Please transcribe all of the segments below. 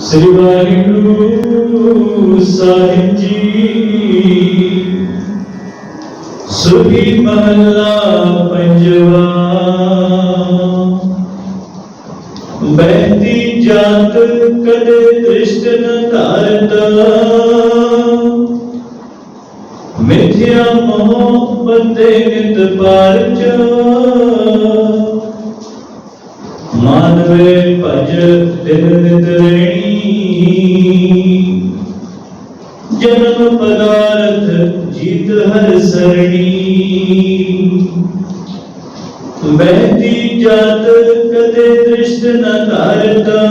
ਸ੍ਰੀ ਵਾਹਿਗੁਰੂ ਸਾਹਿਬ ਜੀ ਸੁਖੀ ਮਹਲਾ ਪੰਜਵਾ ਬਹਿਤੀ ਜਾਤ ਕਦੇ ਦ੍ਰਿਸ਼ਟ ਨ ਧਾਰਤਾ ਮਿਥਿਆ ਮੋਹ ਬੰਦੇ ਨਿਤ ਪਾਰਚ ਮਾਨਵੇ جنم پدارت جیت ہر سرنی جات کدے درشت نتارتا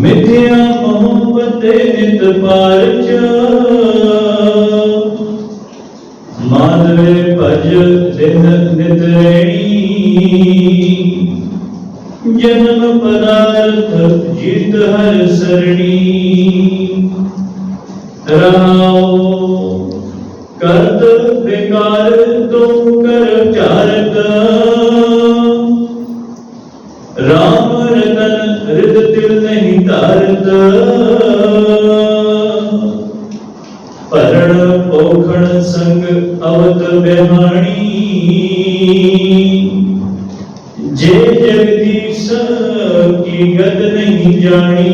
میتھیا محبت نت پارچا جنم پدارت جیت ہر سرنی کرت بیکار تو کر چارت رام رتن رد نہیں تارت پرن پوکھن سنگ اوت بیمانی جے جگتی سکی گد نہیں جانی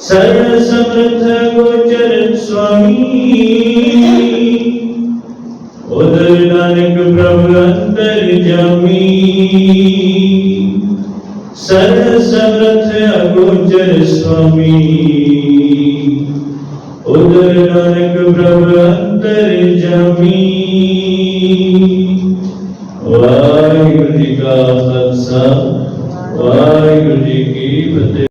سر سمرتھ گوچر سوامی ادھر نانک برہ اندر جامی سر سمرتھ گوچر سوامی ਉਦਰ ਨਾਨਕ ਪ੍ਰਭ ਅੰਤਰ ਜਾਮੀ ਵਾਹਿਗੁਰੂ ਜੀ ਕਾ ਖਾਲਸਾ ਵਾਹਿਗੁਰੂ ਜੀ ਕੀ ਫਤਿਹ।